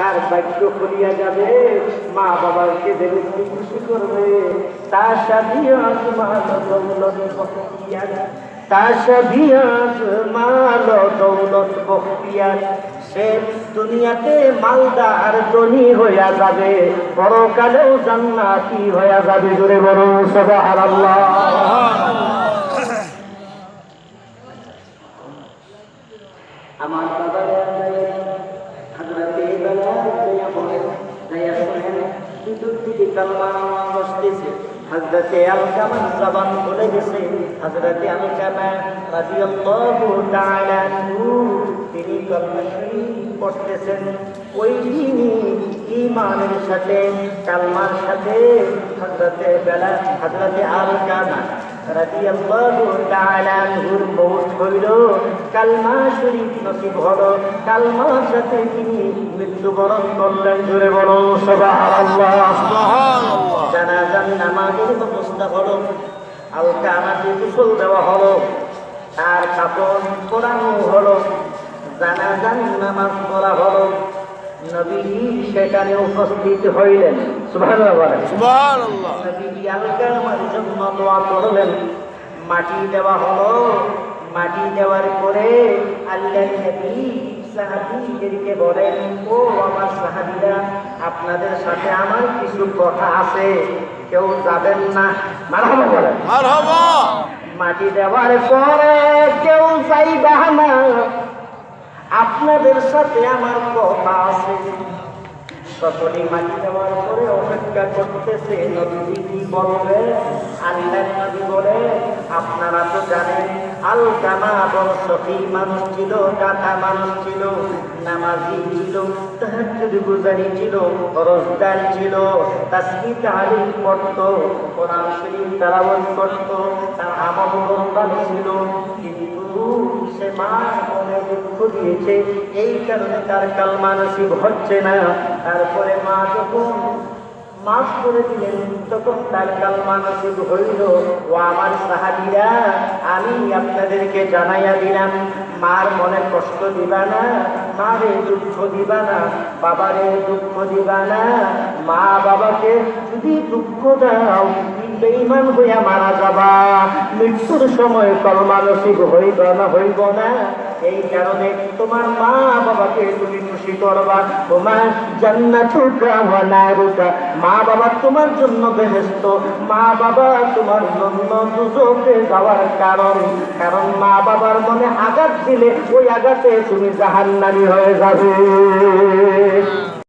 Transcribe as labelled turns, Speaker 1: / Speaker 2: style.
Speaker 1: তার ভাগ্য খুলিয়া যাবে, মা বাবাকে দেবে কি খুশি করবে। তার সাবিয়াত মাল দৌলত বখতিয়ার তার সাবিয়াত মাল দৌলত বখতিয়ার সে দুনিয়াতে মালদার ধনী হইয়া যাবে, পরকালেও জান্নাতি হইয়া যাবে। জোরে বড় সুবহানাল্লাহ। আমার বাবা হাজরাতে আলকামান জবান বলে গেছে হজরতে আলকামা রাদিয়াল্লাহু তাআলা তিনি কলমা শরীফ পড়তেছেন ওই দিনই ঈমানের সাথে কালমার সাথে হজরতে বেলা হজরতে আলকামা আনহুর মৌত হইল কালমা শরীফ নসিব হলো কালমার সাথে তিনি মৃত্যুবরণ করলেন জোরে বলো সুবহানাল্লাহ। জানাজান নামাজের ব্যবস্থা হলো আলকা আমাকে কুশল দেওয়া হলো তার কাপড় পরানো হলো জানাজান নামাজ পড়া হলো সেখানে উপস্থিত হইলেন। জন্য দোয়া করলেন। মাটি দেওয়া হলো। মাটি দেওয়ার পরে আল্লাহ নবী সাহাবীদেরকে বলেন ও আমার সাহাবীরা আপনাদের সাথে আমার কিছু কথা আছে। কেউ যাবেন না? মারহাবা বলেন।
Speaker 2: মারহাবা।
Speaker 1: মাটি দেওয়ার পরে কেউ যাইবা না। আপনাদের সাথে আমার কথা আছে। সকলে মাটি দেওয়ার পরে অপেক্ষা করতেছে নদী কি বলবে আল্লাহ নদী বলে আপনারা তো জানেন, আল কামা সফি মানুষ ছিল গাথা মানুষ ছিল, নামাজি ছিল, তাহাজ্জুদ গুজারি ছিল রোজদার ছিল তাসবিহ তাহলিল পড়তো, কোরআন শরীফ তেলাওয়াত করতো, তার আমল ছিল, কিন্তু দিয়েছে। এই কারণে তার কালমা নসিব হচ্ছে না। তারপরে মা যখন মাফ করে দিলেন, তখন তার কালমা নসিব হইল, ও আমার সাহাবিরা, আমি আপনাদেরকে জানাইয়া দিলাম, মার মনে কষ্ট দিবা না, মারে দুঃখ দিবা না, বাবারে দুঃখ দিবা না মা বাবাকে যদি দুঃখ দাও বেইমান হইয়া মারা যাবা। মৃত্যুর সময় কলমা নসিব হইব না হইব না। এই কারণে তোমার মা বাবাকে তুমি খুশি করবা। তোমার জান্নাতুকা ওয়া নারুকা মা বাবা তোমার জন্য বেহেস্ত মা বাবা তোমার জন্য দুজকে যাওয়ার কারণ। কারণ মা বাবার মনে আঘাত দিলে ওই আঘাতে তুমি জাহান্নামী হয়ে যাবে।